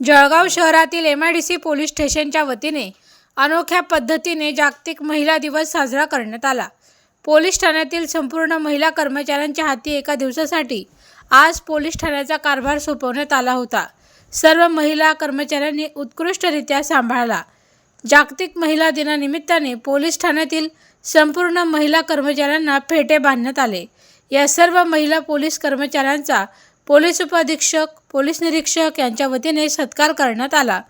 जळगाव शहरातील M I D C police स्टेशनच्या वतीने अनोख्या पद्धतीने जागतिक महिला दिवस साजरा करण्यात आला. पोलीस ठाण्यातील संपूर्ण महिला कर्मचाऱ्यांच्या हाती एका दिवसासाठी आज पोलीस ठाण्याचा कारभार सोपवण्यात आला होता. सर्व महिला कर्मचाऱ्यांनी उत्कृष्टरित्या सांभाळला. जागतिक महिला दिनानिमित्ताने पोलीस ठाण्यातील संपूर्ण महिला कर्मचाऱ्यांना फेटे बांधण्यात आले. या सर्व महिला पोलीस कर्मचाऱ्यांचा पोलीस उपाधीक्षक पोलीस निरीक्षक यांच्या वतीने सत्कार करण्यात आला.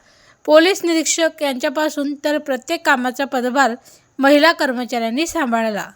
पोलीस निरीक्षक यांच्यापासून तर प्रत्येक कामाचा पदभार महिला कर्मचाऱ्यांनी सांभाळला.